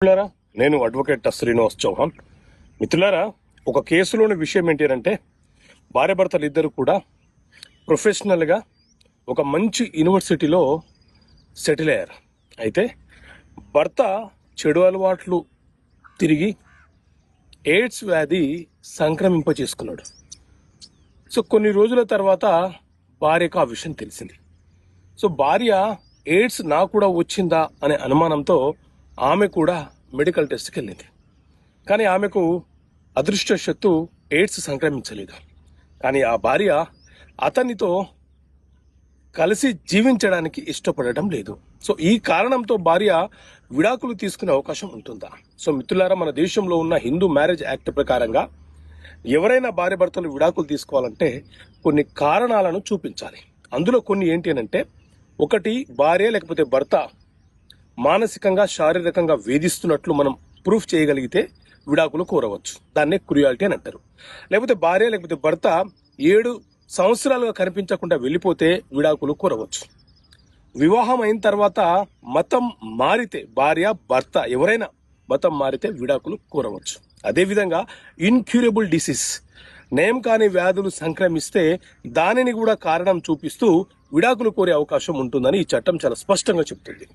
మిత్రులారా నేను అడ్వకేట్ శ్రీనివాస్ చౌహాన్. మిత్రులారా ఒక కేసులోని విషయం ఏంటి అంటే భార్యాభర్తలు ఇద్దరు కూడా ప్రొఫెషనల్గా ఒక మంచి యూనివర్సిటీలో సెటిల్ అయ్యారు. అయితే భర్త చెడు అలవాట్లు తిరిగి ఎయిడ్స్ వ్యాధి సంక్రమింప చేసుకున్నాడు. సో కొన్ని రోజుల తర్వాత భార్యకు ఆ విషయం తెలిసింది. సో భార్య ఎయిడ్స్ నాకు కూడా వచ్చిందా అనే అనుమానంతో ఆమె కూడా మెడికల్ టెస్ట్కి వెళ్ళింది. కానీ ఆమెకు అదృష్టశత్తు ఎయిడ్స్ సంక్రమించలేదు. కానీ ఆ భార్య అతనితో కలిసి జీవించడానికి ఇష్టపడటం లేదు. సో ఈ కారణంతో భార్య విడాకులు తీసుకునే అవకాశం ఉంటుందా? సో మిత్రులారా మన దేశంలో ఉన్న హిందూ మ్యారేజ్ యాక్ట్ ప్రకారంగా ఎవరైనా భార్య భర్తలు విడాకులు తీసుకోవాలంటే కొన్ని కారణాలను చూపించాలి. అందులో కొన్ని ఏంటి అని అంటే ఒకటి భార్య లేకపోతే భర్త మానసికంగా శారీరకంగా వేధిస్తున్నట్లు మనం ప్రూఫ్ చేయగలిగితే విడాకులు కోరవచ్చు. దాన్నే క్రుయాలిటీ అని అంటారు. లేకపోతే భార్య లేకపోతే భర్త ఏడు సంవత్సరాలుగా కనిపించకుండా వెళ్ళిపోతే విడాకులు కోరవచ్చు. వివాహం అయిన తర్వాత మతం మారితే భార్య భర్త ఎవరైనా మతం మారితే విడాకులు కోరవచ్చు. అదేవిధంగా ఇన్క్యూరబుల్ డిసీజ్ నయం కాని వ్యాధులు సంక్రమిస్తే దానిని కూడా కారణం చూపిస్తూ విడాకులు కోరే అవకాశం ఉంటుందని ఈ చట్టం చాలా స్పష్టంగా చెబుతుంది.